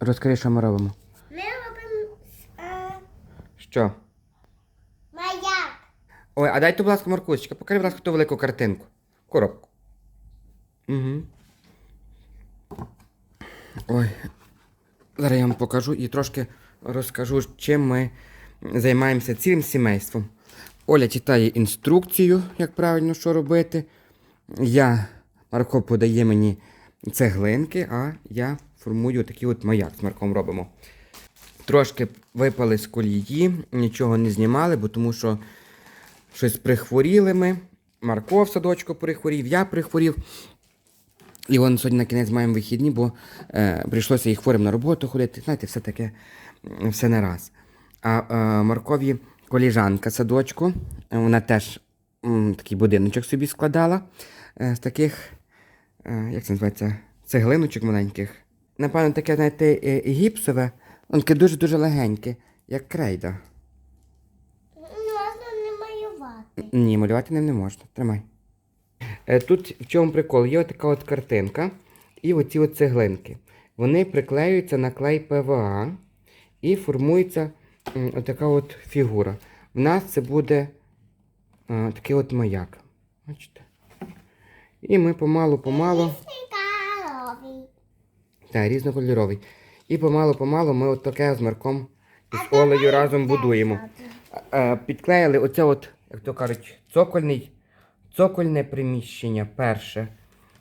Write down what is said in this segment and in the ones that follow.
Розкажи, що ми робимо. Ми робимо е, Що? маяк. Ой, а дайте, будь ласка, Маркусечка, покажи, будь ласка, ту велику картинку. Коробку. Угу. Ой. Зараз я вам покажу і трошки розкажу, чим ми займаємося цілим сімейством. Оля читає інструкцію, як правильно що робити. Я, Марко подає мені цеглинки, а я формую такий от маяк з Марком робимо. Трошки випали з колії, нічого не знімали, бо тому що щось прихворіли ми. Марко в садочку прихворів, я прихворів. І вон сьогодні на кінець маємо вихідні, бо е, прийшлося їх хворим на роботу ходити. Знаєте, все таке, все не раз. А е, Маркові коліжанка садочку, вона теж м, такий будиночок собі складала е, з таких, е, як це називається, цеглиночок маленьких. Напевно, таке, знаєте, е, гіпсове, воно таке дуже-дуже легеньке, як крейда. Можна не малювати. Ні, малювати ним не можна. Тримай. Е, Тут в чому прикол? Є така от картинка і оці от цеглинки. Вони приклеюються на клей ПВА і формується отака от фігура. В нас це буде е, такий от маяк. Бачите? І ми помалу-помалу. Так, різнокольоровий. І помалу-помалу ми от таке з Марком і з Олею разом будуємо. Е, Підклеїли оце от, як то кажуть, цокольний, цокольне приміщення перше,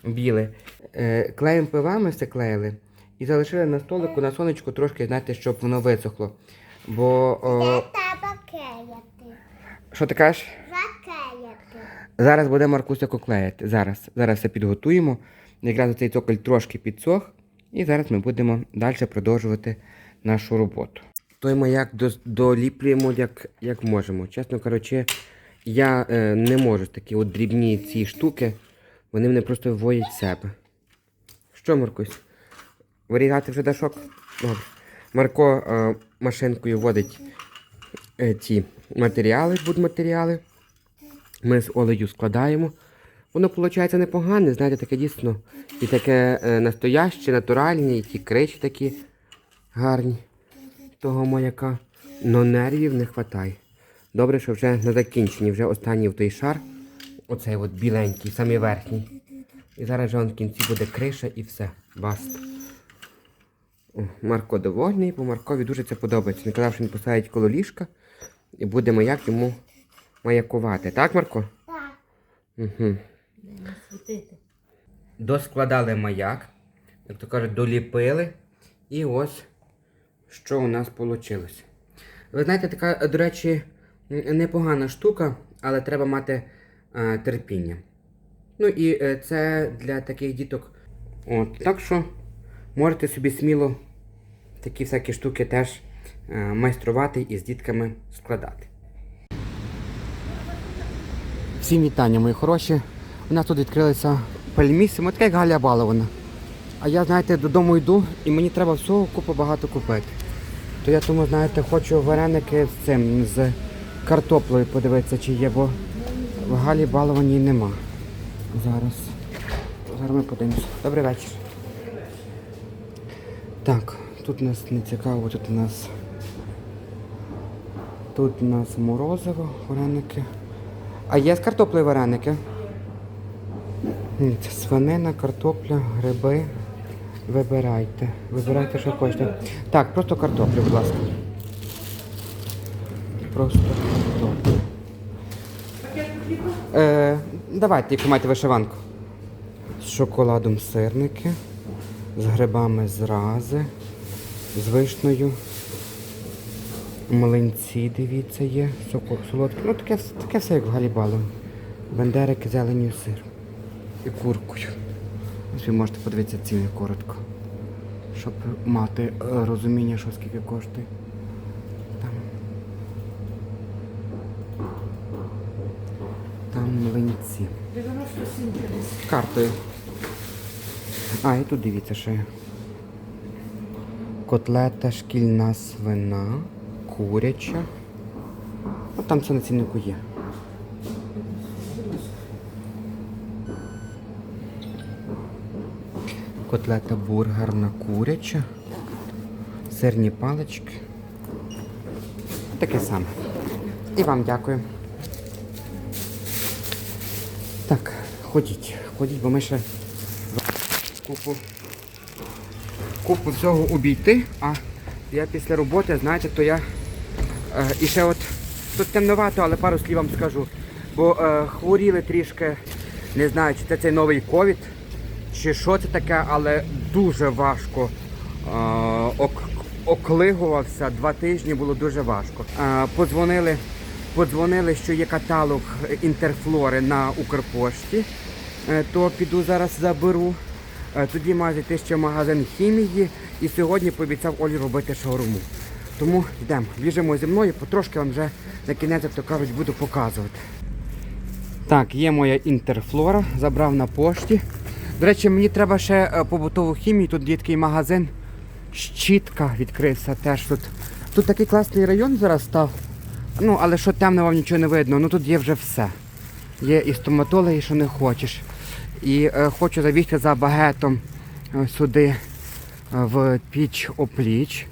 біле. Е, Клеєм пивами все клеїли і залишили на столику на сонечку трошки, знаєте, щоб воно висохло. Бо. О, що ти кажеш? Зараз буде Маркуся клеїти. Зараз. Зараз все підготуємо. Якраз цей цоколь трошки підсох. І зараз ми будемо далі продовжувати нашу роботу. Той маяк доліплюємо як, як можемо. Чесно кажучи, я е, не можу такі от дрібні ці штуки. Вони мене просто вводять себе. Що, Маркусь? Вирігати вже дашок? Добре. Марко е, машинкою вводить е, ці матеріали, будматеріали. Ми з Олею складаємо. Воно виходить непогане, знаєте, таке дійсно. І таке е, настояще, натуральне, і ті кричі такі гарні того маяка. Но нервів не вистачає. Добре, що вже на закінченні, вже останній в той шар. Оцей от біленький, самий верхній. І зараз же в кінці буде криша і все. Баста. О, Марко довольний, бо Маркові дуже це подобається. Він казав, що він поставить коло ліжка і буде маяк йому маякувати. Так, Марко? Так. Угу. Доскладали маяк, як то кажуть, доліпили. І ось що у нас вийшло. Ви знаєте, така, до речі, непогана штука, але треба мати е, терпіння. Ну і е, це для таких діток. От, так що можете собі сміло такі всякі штуки теж е, майструвати і з дітками складати. Всім вітання, мої хороші. У нас тут відкрилися пельмісимо, таке як Галя Балована. А я, знаєте, додому йду і мені треба всього купу багато купити. То я тому, знаєте, хочу вареники з цим, з картоплею подивитися, чи є, бо в Галі Балованій нема. Зараз. Зараз ми подивимося. Добрий вечір. Так, тут нас не цікаво, тут у нас. Тут у нас морозиво, вареники. А є з картоплею вареники? Свинина, картопля, гриби. Вибирайте. Вибирайте, що хочете. Так, просто картоплю, будь ласка. Просто картоплю. Е, давайте, якщо маєте вишиванку. З шоколадом сирники, з грибами зрази, з вишнею. Млинці, дивіться, є, сокок солодкий. Ну, таке, таке все, як в Галібалу. Бендерики, зеленю, сир. І куркою. Ось ви можете подивитися ціни коротко. Щоб мати е, розуміння, що скільки коштує. Там. Там млинці. Картою. А, і тут дивіться, що є. Котлета шкільна свина, куряча. Ну, там все на ціннику є. Котлета бургерна куряча. сирні палички. Таке саме. І вам дякую. Так, ходіть, ходіть, бо ми ще купу, купу всього обійти, а я після роботи, знаєте, то я е, і ще от тут темновато, але пару слів вам скажу. Бо е, хворіли трішки, не знаю, чи це цей новий ковід, чи що це таке, але дуже важко ок, оклигувався. Два тижні було дуже важко. Подзвонили, подзвонили, що є каталог інтерфлори на Укрпошті. Е, то піду зараз заберу. Е, Тоді має зайти ще магазин хімії і сьогодні пообіцяв Олі робити шаурму. Тому йдемо, біжимо зі мною, потрошки вам вже на кінець, як то кажуть, буду показувати. Так, є моя інтерфлора, забрав на пошті. До речі, мені треба ще е, побутову хімію, тут є такий магазин. Щітка відкрився теж тут. Тут такий класний район зараз став. Ну, але що темно, вам нічого не видно. Ну тут є вже все. Є і стоматологи, що не хочеш. І е, хочу забігти за багетом е, сюди е, в піч опліч.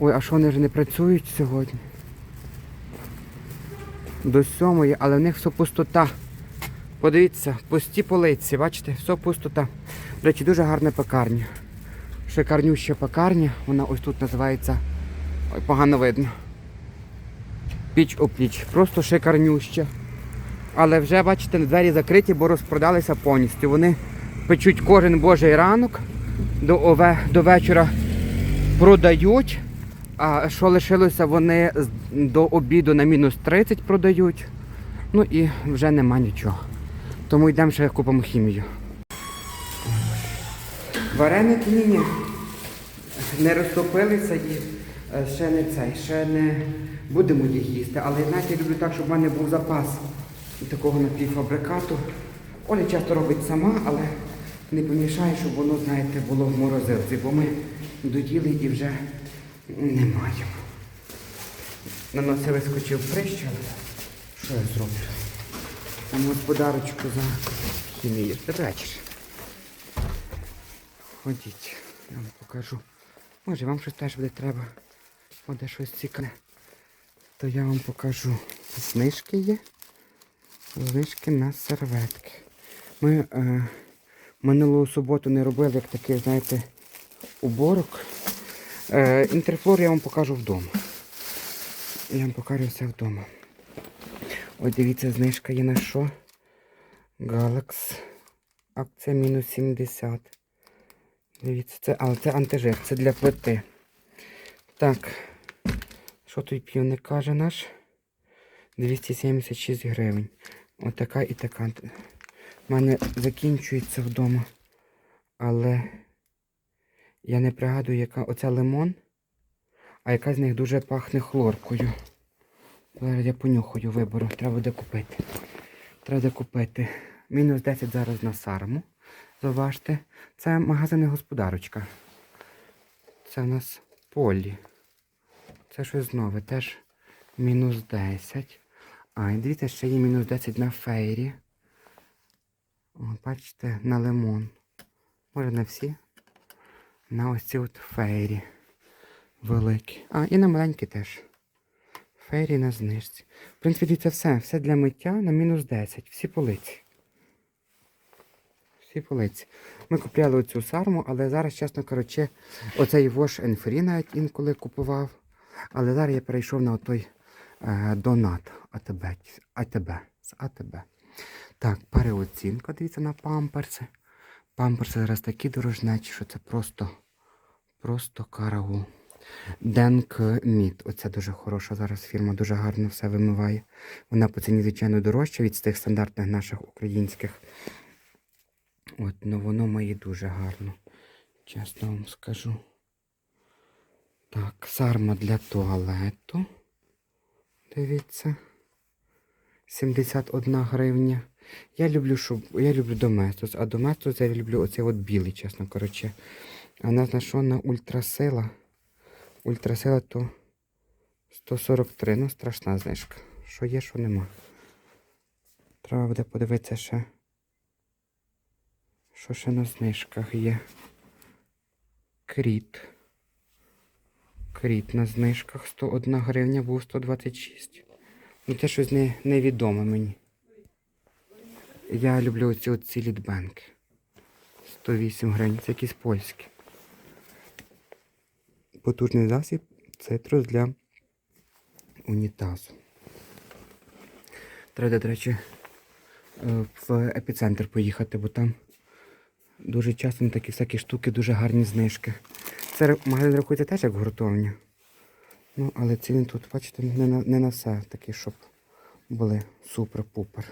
Ой, а що вони вже не працюють сьогодні? До сьомої, але в них все пустота. Подивіться, пусті полиці, бачите, все пустота. До речі, дуже гарна пекарня. Шикарнюща пекарня. Вона ось тут називається. Ой, погано видно. Піч опліч. Просто шикарнюща. Але вже, бачите, двері закриті, бо розпродалися повністю. Вони печуть кожен божий ранок, до, ове, до вечора продають. А що лишилося, вони до обіду на мінус 30 продають. Ну і вже нема нічого. Тому йдемо ще купимо хімію. Вареники ні, ні. Не розтопилися і е, ще не цей, ще не будемо їх їсти. Але знаєте, я люблю так, щоб в мене був запас такого напівфабрикату. Оля часто робить сама, але не помішає, щоб воно, знаєте, було в морозилці, бо ми доїли і вже не маємо. На носи вискочив прищ, але що я зроблю? Там господарочку за хімію. Добрий вечір. Ходіть, я вам покажу. Може, вам щось теж буде треба. Буде щось цікаве. То я вам покажу. Знижки є. Знижки на серветки. Ми е, минулу суботу не робили як такий, знаєте, уборок. Е, інтерфлор я вам покажу вдома. Я вам покажу все вдома. Ось дивіться, знижка є на що? Галакс. Акція мінус 70. Дивіться, це, а, це антижир, це для плити. Так. Що той півник каже наш? 276 гривень. Отака і така. У мене закінчується вдома. Але я не пригадую, яка оця лимон, а яка з них дуже пахне хлоркою. Зараз я понюхаю вибору. Треба буде купити. Треба купити. Мінус 10 зараз на сарму. Заважте. Це магазин і господарочка. Це у нас полі. Це щось нове. Теж мінус 10. А, і дивіться, ще є мінус 10 на фейрі. О, бачите, на лимон. Може на всі. На ось ці от фейрі. Великі. А, і на маленькі теж. Фейрі на знижці. В принципі, це все. Все для миття на мінус 10. Всі полиці. Всі полиці. Ми купляли оцю сарму, але зараз, чесно кажучи, оцей Wash and Free навіть інколи купував. Але зараз я перейшов на той е, донат АТБ. АТБ. З АТБ. Так, переоцінка, дивіться на памперси. Памперси зараз такі дорожнечі, що це просто, просто караул. Денк Міт. Оце дуже хороша зараз фірма, дуже гарно все вимиває. Вона по ціні, звичайно, дорожча від тих стандартних наших українських. От, ну воно має дуже гарно. Чесно вам скажу. Так, сарма для туалету. Дивіться. 71 гривня. Я люблю, щоб. Я люблю Доместос, а Доместос я люблю оцей от білий, чесно коротше. А в нас на що на ультрасила? Ультрасила то 143. Ну, страшна знижка. Що є, що нема. Треба буде подивитися ще. Що ще на знижках є? Кріт. Кріт на знижках 101 гривня, був 126. Ну це щось не, невідоме мені. Я люблю оці оці літбенки. 108 гривень, це якісь польські. Потужний засіб цитрус для унітазу. Треба, до речі, е, в епіцентр поїхати, бо там дуже часто такі всякі штуки дуже гарні знижки. Це магазин рахується теж як гуртовня. Ну, але ціни тут, бачите, не на, не на все такі, щоб були супер-пупер.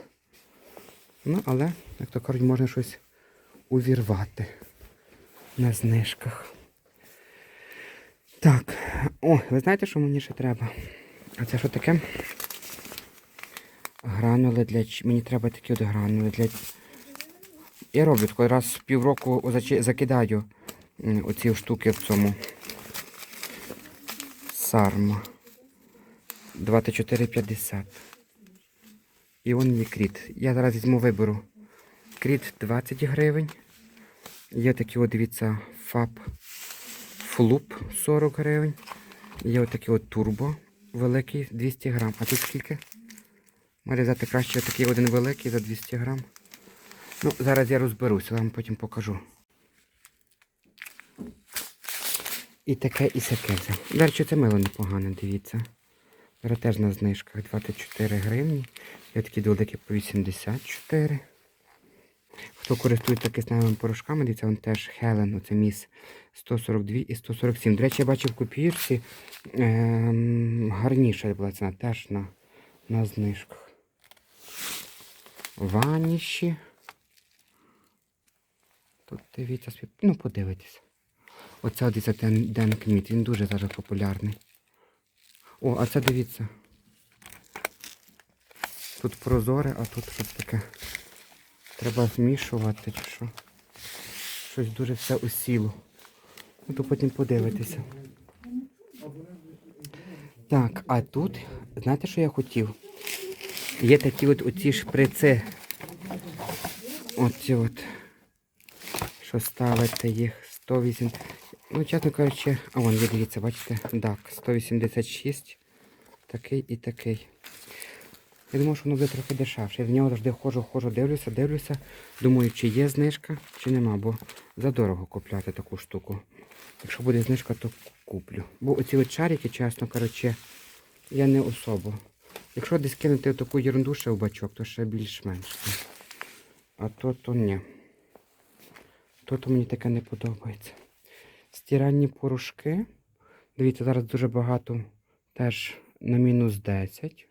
Ну, але, як то кажуть, можна щось увірвати на знижках. Так, о, ви знаєте, що мені ще треба? А це що таке? Гранули для... Мені треба такі от гранули для... Я роблю тако раз в півроку закидаю оці штуки в цьому. Сарма. 24,50. І он є кріт. Я зараз візьму виберу. Кріт 20 гривень. Є такі от, дивіться, фаб флуп 40 гривень. Є отакий от турбо великий 200 грам. А тут скільки? Може взяти краще такий один великий за 200 грам. Ну, зараз я розберуся, вам потім покажу. І таке, і сяке взяв. До речі, це мило непогане, дивіться. Зараз теж на знижках 24 гривні. Є такі великі по 84. Хто користується кисневими порошками, дивіться, він теж Хелен, оце міс 142 і 147. До речі, я бачив в копірці ем, гарніша була ціна, теж на, на знижках. Ваніші. Тут дивіться, ну подивитесь. Оце дивіться Ден Кміт, він дуже зараз популярний. О, а це дивіться. Тут прозоре, а тут щось таке. Треба змішувати чи що. Щось дуже все осіло. Ну, то потім подивитися. Так, а тут, знаєте, що я хотів? Є такі от оці шприци. Оці от. Що ставити їх 108. Ну, чесно кажучи, а вон, є, дивіться, бачите, дак, 186. Такий і такий. Я думав, що воно буде трохи дешевше. Я в нього завжди ходжу, ходжу, дивлюся, дивлюся. Думаю, чи є знижка, чи нема, бо задорого купляти таку штуку. Якщо буде знижка, то куплю. Бо оці от шарики, чесно кажучи, я не особо. Якщо десь кинути таку ерунду ще в бачок, то ще більш-менш. А то то ні. То то мені таке не подобається. Стиральні порошки. Дивіться, зараз дуже багато теж на мінус 10.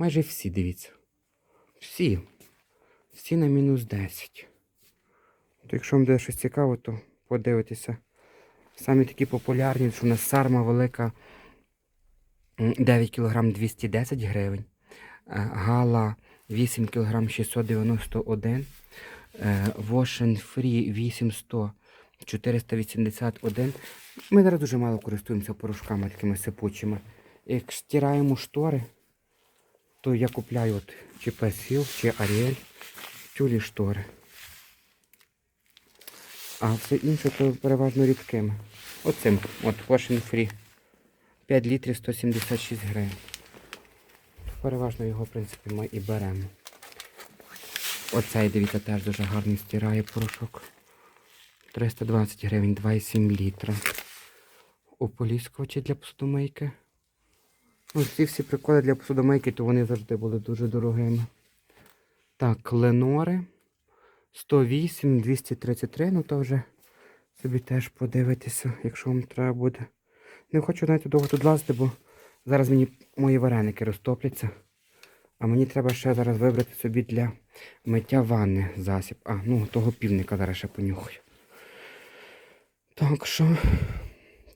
Майже всі, дивіться. Всі. Всі на мінус 10. То якщо вам буде щось цікаво, то подивитися. Самі такі популярні, що у нас сарма велика 9 кг 210 гривень. Е, Гала 8 кг 691. е, Wash Free 800 481. Ми зараз дуже мало користуємося порошками такими сипучими. Як стираємо штори, то я купляю от чи Персил, чи Аріель, тюлі штори. А все інше то переважно рідкими. Оцим, от Wash Free. 5 літрів 176 гривень. Переважно його, в принципі, ми і беремо. Оцей, дивіться, теж дуже гарний стирає порошок. 320 гривень, 2,7 літра. Ополіскувачі для посудомийки. Ну, ці всі приколи для посудомийки, то вони завжди були дуже дорогими. Так, Ленори 108, 233, ну то вже собі теж подивитися, якщо вам треба буде. Не хочу навіть довго тут лазити, бо зараз мені мої вареники розтопляться. А мені треба ще зараз вибрати собі для миття ванни засіб. А, ну того півника зараз ще понюхаю. Так що.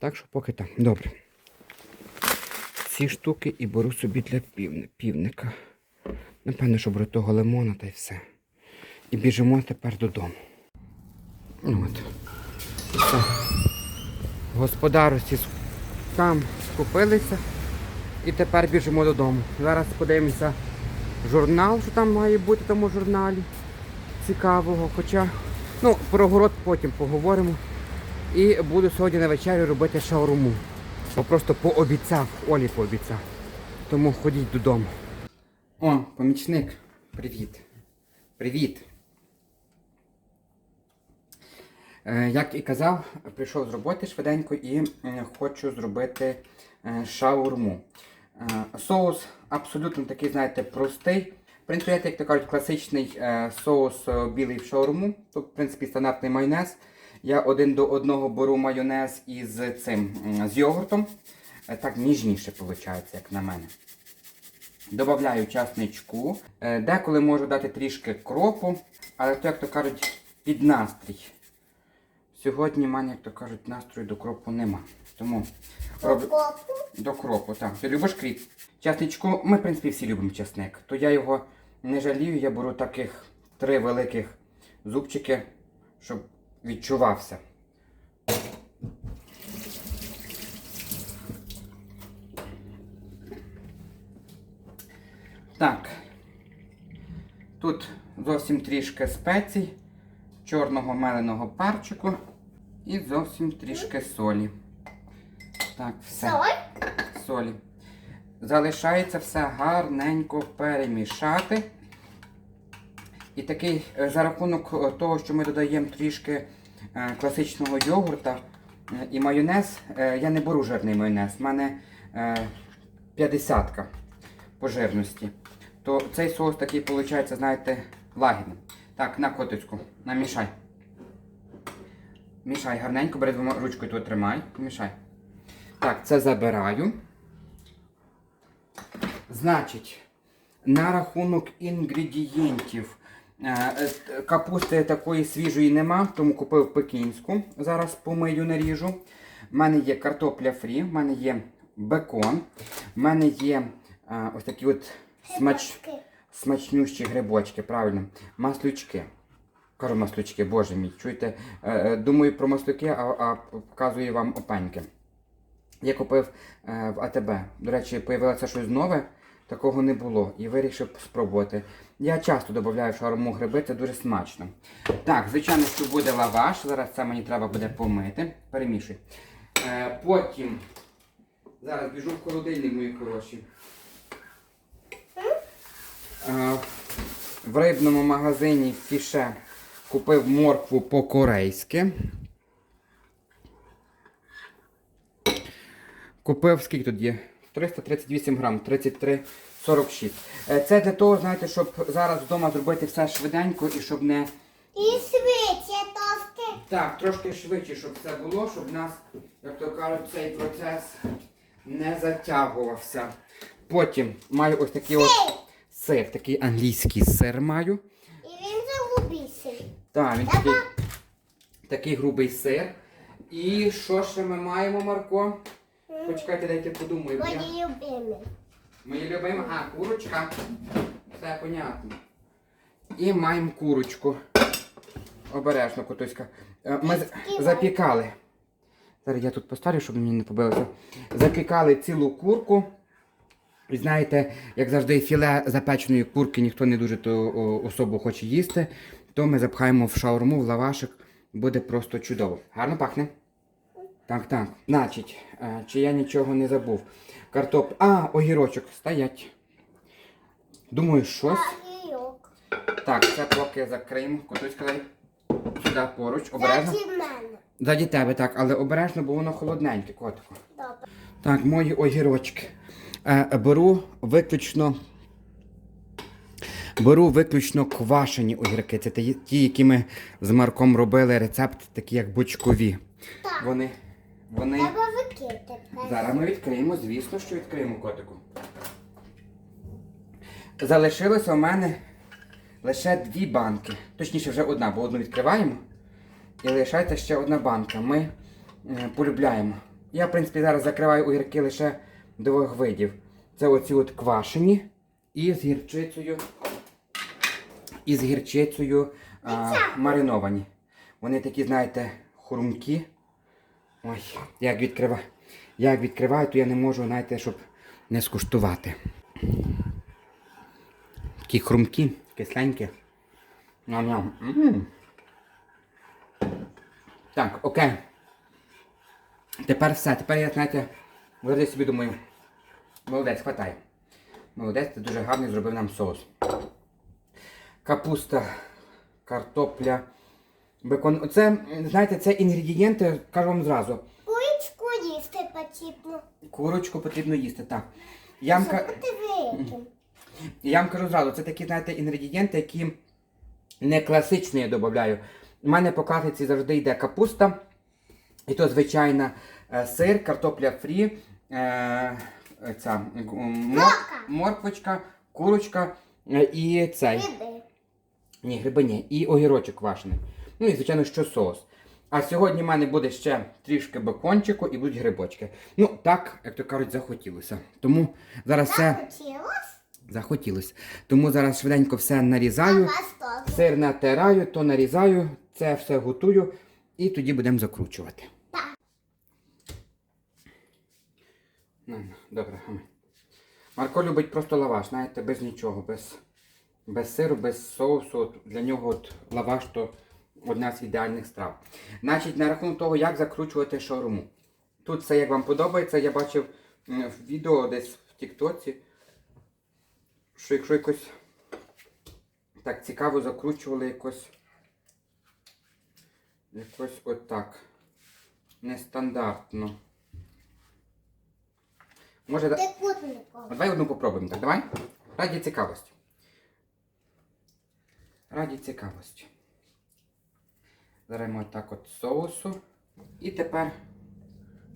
Так що поки так. Добре. Ці штуки і беру собі для півника. Напевно, що беру того лимона та й все. І біжимо тепер додому. Ну От. Все. Господарості там скупилися. І тепер біжимо додому. Зараз подивимося журнал, що там має бути в тому журналі. Цікавого. Хоча, ну, про город потім поговоримо. І буду сьогодні на вечерю робити шаурму. Бо просто пообіцяв, Олі пообіцяв. Тому ходіть додому. О, помічник. Привіт. Привіт. Е, Як і казав, прийшов з роботи швиденько і хочу зробити е, шаурму. Е, Соус абсолютно такий, знаєте, простий. В принципі, як то кажуть, класичний соус білий в шаурму. Тут, в принципі, стандартний майонез. Я один до одного беру майонез із цим з йогуртом. Е, Так ніжніше виходить, як на мене. Добавляю часничку. Е, Деколи можу дати трішки кропу, але то, як то кажуть, під настрій. Сьогодні в мене, як то кажуть, настрою до кропу нема. Тому Попу. до кропу. Так, ти любиш кріп? Часничку, ми, в принципі, всі любимо часник. То я його не жалію, я беру таких три великих зубчики, щоб відчувався. Так. Тут зовсім трішки спецій, чорного меленого перчику і зовсім трішки солі. Так, все. Соль. Солі. Залишається все гарненько перемішати. І такий е, за рахунок е, того, що ми додаємо трішки е, класичного йогурта і майонез, я не беру жирний майонез. У мене е, 50 по жирності. То цей соус такий, виходить, знаєте, лагідний. Так, на коточку, намішай. Мішай гарненько, бери двома ручкою тут тримай. Мішай. Так, це забираю. Значить, на рахунок інгредієнтів. Е, е, Капусти такої свіжої нема, тому купив пекінську. Зараз помию наріжу. У мене є картопля фрі, в мене є бекон, в мене є е, ось такі от смач... Смачнющі грибочки, правильно, маслючки. Кажу маслючки, боже мій, чуєте? Думаю про маслюки, а, а показую вам опеньки. Я купив в АТБ. До речі, появилося щось нове, такого не було. І вирішив спробувати. Я часто додаю шаурму гриби, це дуже смачно. Так, звичайно, що буде лаваш. Зараз це мені треба буде помити. Перемішуй. Е, Потім зараз біжу в холодильник, мої хороші. Е, в рибному магазині фіше купив моркву по-корейськи. Купив скільки тут є? 338 грам, 33 46. Е, це для того, знаєте, щоб зараз вдома зробити все швиденько і щоб не... І швидше трошки. Так, трошки швидше, щоб це було, щоб нас, як то кажуть, цей процес не затягувався. Потім маю ось такий сир. от сир, такий англійський сир маю. І він загубий сир. Так, він такий, такий грубий сир. І що ще ми маємо, Марко? Почекайте, дайте подумаю. Мої любимі. Мої любимі, а, курочка. Все понятно. І маємо курочку. Обережно, котуська. Е, Ми запікали. Зараз я тут поставлю, щоб мені не побилося. Запікали цілу курку. І знаєте, як завжди, філе запеченої курки ніхто не дуже то особо хоче їсти, то ми запхаємо в шаурму, в лавашик. Буде просто чудово. Гарно пахне? Так, так. Значить, е, чи я нічого не забув. Картоп. А, огірочок стоять. Думаю, щось. Агійок. Так, це поки закриємо. Котуська дай сюди поруч. Обережно. Заді мене. Заді тебе, так, але обережно, бо воно холодненьке, котику. Добре. Так, мої огірочки. Е, беру виключно. Беру виключно квашені огірки. Це ті, ті, які ми з Марком робили рецепт, такі як бочкові. Так. Вони. Вони. Треба викидати. Зараз ми відкриємо, звісно, що відкриємо котику. Залишилося у мене лише дві банки. Точніше, вже одна, бо одну відкриваємо. І лишається ще одна банка. Ми е, полюбляємо. Я, в принципі, зараз закриваю огірки лише двох видів. Це оці от квашені і з гірчицею. І з гірчицею а, мариновані. Вони такі, знаєте, хрумкі. Ой, як відкриваю. Як відкриваю, то я не можу, знаєте, щоб не скуштувати. Такі хрумкі, кисленькі. Ням-ням. Так, окей. Тепер все. Тепер я, знаєте, Бо собі думаю, молодець, хватай. Молодець, ти дуже гарний зробив нам соус. Капуста, картопля, бекон. Оце, знаєте, це інгредієнти, кажу вам зразу. Курочку їсти потрібно. Курочку потрібно їсти, так. Я вам, ка- я вам кажу зразу, це такі, знаєте, інгредієнти, які не класичні я додаю. У мене по класиці завжди йде капуста, і то звичайна е, сир, картопля фрі, е, ця, мор, морквочка, курочка е, і цей. Гриби. Ні, гриби ні. І огірочок квашений. Ну і, звичайно, що соус. А сьогодні в мене буде ще трішки бекончику і будуть грибочки. Ну, так, як то кажуть, захотілося. Тому зараз все захотілося. Тому зараз швиденько все нарізаю. Сир натираю, то нарізаю, це все готую і тоді будемо закручувати. Так. Ну, добре. Марко любить просто лаваш, знаєте, без нічого, без, без сиру, без соусу. Для нього от лаваш то одна з ідеальних страв. Значить, на рахунок того, як закручувати шаурму. Тут все як вам подобається, я бачив в відео десь в Тіктоці, що якщо якось так цікаво закручували якось. Якось отак. Нестандартно. Може, да- Трикутником. а давай одну попробуємо, так? Давай? Раді цікавості. Раді цікавості. Беремо так от соусу. І тепер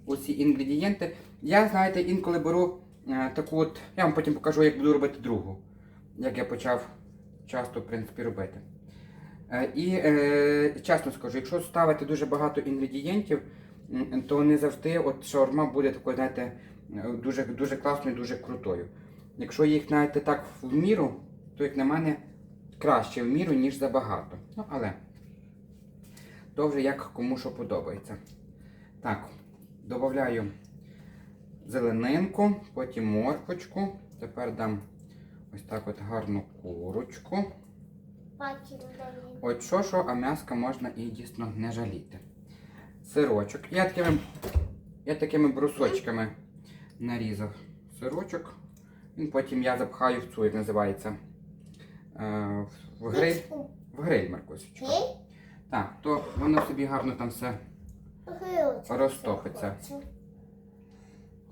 усі інгредієнти. Я, знаєте, інколи беру е, таку от. Я вам потім покажу, як буду робити другу. Як я почав часто, в принципі, робити. Е, і е, чесно скажу, якщо ставити дуже багато інгредієнтів, то не завжди от шаурма буде такою, знаєте, дуже, дуже класною, дуже крутою. Якщо їх знаєте так в міру, то як на мене краще в міру, ніж забагато. Ну, але то вже як кому що подобається. Так, додаю зеленинку, потім морквочку. Тепер дам ось так от гарну курочку. От що, що, а м'яска можна і дійсно не жаліти. Сирочок. Я такими, я такими брусочками нарізав сирочок. Він потім я запхаю в цю, як називається. е, В гриль. В гриль, Маркусечка. Так, то воно собі гарно там все. Розтопиться.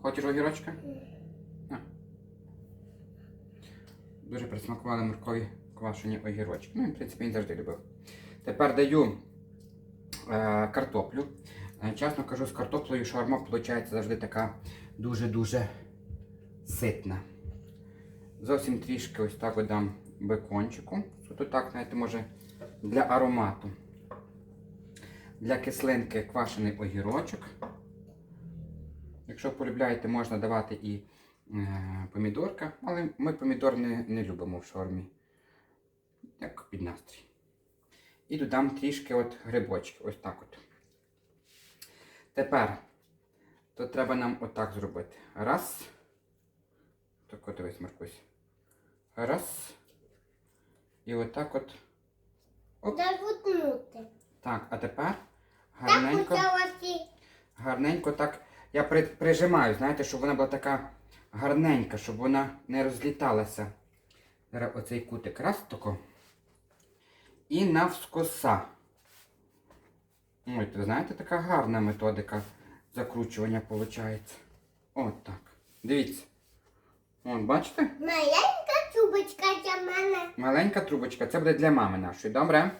Хочеш огірочка? На. Дуже присмакували моркові квашені огірочки. Ну, в принципі, він завжди любив. Тепер даю е, картоплю. Е, чесно кажу, з картоплею шаурма виходить завжди така дуже-дуже ситна. Зовсім трішки ось так дам бекончику. Тут так, знаєте, може, для аромату. Для кислинки квашений огірочок. Якщо полюбляєте, можна давати і е, помідорка, але ми помідор не, не любимо в шаурмі. Як під настрій. І додам трішки от грибочки. Ось так от. Тепер то треба нам отак зробити. Раз. Так от дивись, Маркусь. Раз. І отак от. Оп. Так, а тепер гарненько. Гарненько так. Я при, прижимаю, знаєте, щоб вона була така гарненька, щоб вона не розліталася. Зараз оцей кутик раз тако. І навскоса. Ой, ви знаєте, така гарна методика закручування виходить. От так. Дивіться. От, бачите? Маленька трубочка для мене. Маленька трубочка, це буде для мами нашої, добре?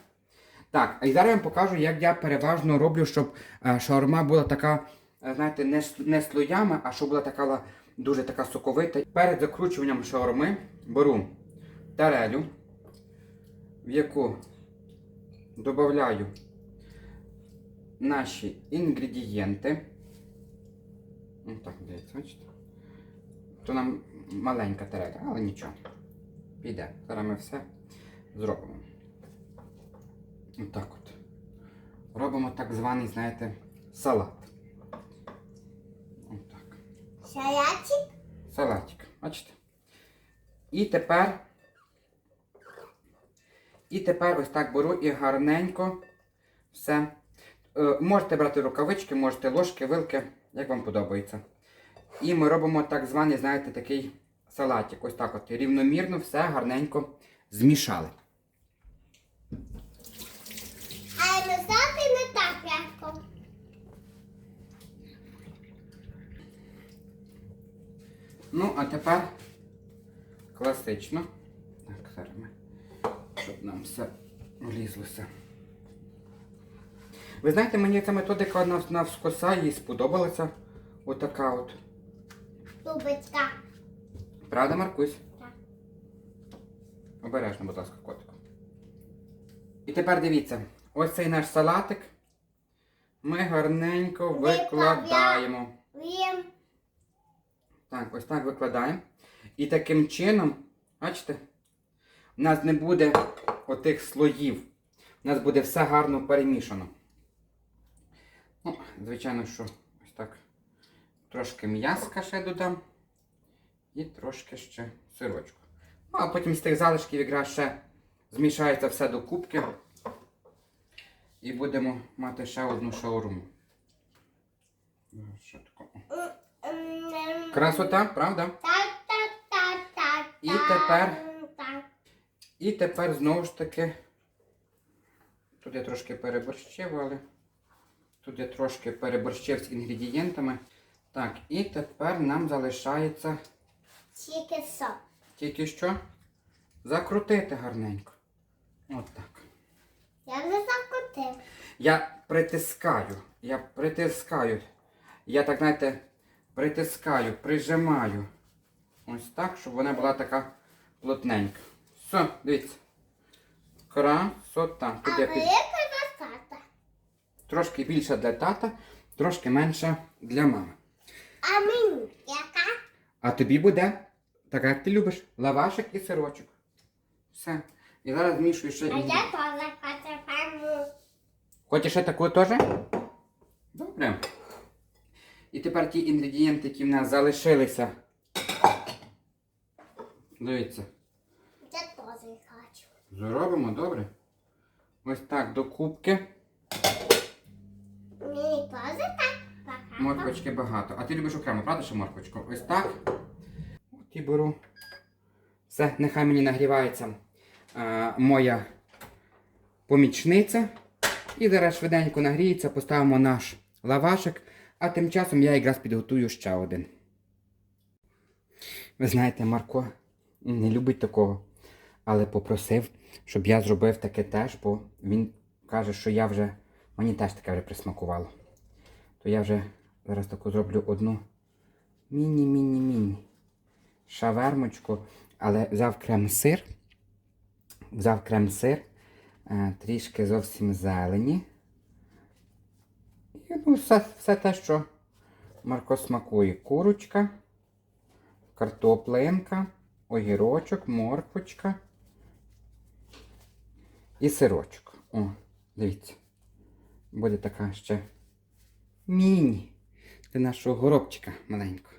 Так, і зараз я вам покажу, як я переважно роблю, щоб е, шаурма була така, е, знаєте, не, не слоями, а щоб була така дуже така соковита. Перед закручуванням шаурми беру тарелю, в яку додаю наші інгредієнти. Ось так, дивіться, бачите? То нам маленька тареля, але нічого. Піде. Зараз ми все зробимо. Отак от. Робимо так званий, знаєте, салат. Отак. Салатик. Салатик. Бачите? І тепер. І тепер ось так беру і гарненько все. Е, можете брати рукавички, можете ложки, вилки, як вам подобається. І ми робимо так званий, знаєте, такий салатик. Ось так от. Рівномірно все гарненько змішали. Мішати не так легко. Ну, а тепер класично. Так, зараз ми, щоб нам все влізлося. Ви знаєте, мені ця методика на, на їй сподобалася. Отака от. Трубочка. Правда, Маркусь? Так. Обережно, будь ласка, котику. І тепер дивіться, ось цей наш салатик ми гарненько викладаємо. Так, ось так викладаємо. І таким чином, бачите, у нас не буде отих слоїв. У нас буде все гарно перемішано. Ну, звичайно, що ось так трошки м'яска ще додам. І трошки ще сирочку. Ну, а потім з тих залишків якраз ще змішається все до кубки. І будемо мати ще одну шаурму. Що? Красота, правда? І тепер? І тепер знову ж таки. Тут я трошки переборщив, але тут я трошки переборщив з інгредієнтами. Так, і тепер нам залишається Тільки сок. тільки що закрутити гарненько. От так. Я вже закрутив. Я притискаю, я притискаю. Я так, знаєте, притискаю, прижимаю. Ось так, щоб вона була така плотненька. Все, дивіться. Красота. Тут А я під... велика достата. Трошки більше для тата, трошки менше для мами. А мені яка? А тобі буде, так як ти любиш, лавашик і сирочок. Все. І зараз змішую ще. А я теж. Хочеш ще таку теж? Добре. І тепер ті інгредієнти, які в нас залишилися. Дивіться. Я теж хочу. Зробимо, добре. Ось так до кубки. Мені теж так багато. Морквочки багато. А ти любиш окремо, правда, що морквочку? Ось так. От і беру. Все, нехай мені нагрівається е, моя помічниця. І зараз швиденько нагріється, поставимо наш лавашик, а тим часом я якраз підготую ще один. Ви знаєте, Марко не любить такого, але попросив, щоб я зробив таке теж, бо він каже, що я вже мені теж таке вже присмакувало. То я вже зараз таку зроблю одну міні-міні-міні шавермочку, але взяв крем-сир, взяв крем-сир, трішки зовсім зелені. І ну, все, все те, що Марко смакує. Курочка, картоплинка, огірочок, морквочка і сирочок. О, дивіться. Буде така ще міні для нашого горобчика маленького.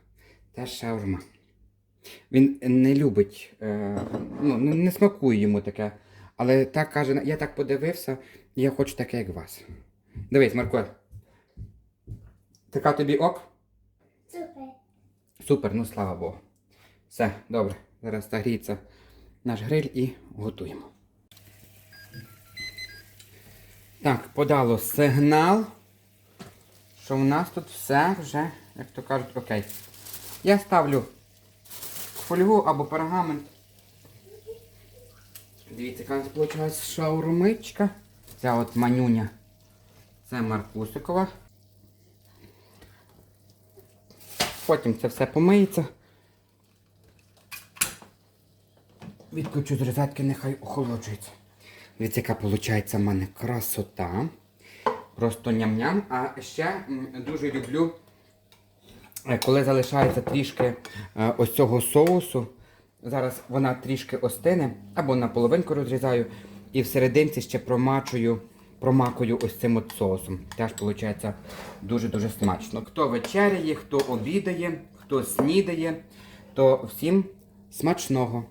Теж шаурма. Він не любить, е, ну, не, смакує йому таке. Але так каже, я так подивився, і я хочу таке, як вас. Дивись, Марко. Така тобі ок? Супер. Супер, ну слава Богу. Все, добре. Зараз загріється наш гриль і готуємо. Так, подало сигнал, що в нас тут все вже, як то кажуть, окей. Я ставлю фольгу або пергамент. Дивіться, яка вийшла шаурмичка. Ця от манюня. Це Маркусикова. Потім це все помиється. Відключу з розетки, нехай охолоджується. Дивіться, яка виходить в мене красота. Просто ням-ням. А ще дуже люблю, е, коли залишається трішки е, ось цього соусу. Зараз вона трішки остине, або на половинку розрізаю, і всерединці ще промачую, промакую ось цим от соусом. Теж виходить дуже-дуже смачно. Хто вечеряє, хто обідає, хто снідає, то всім смачного.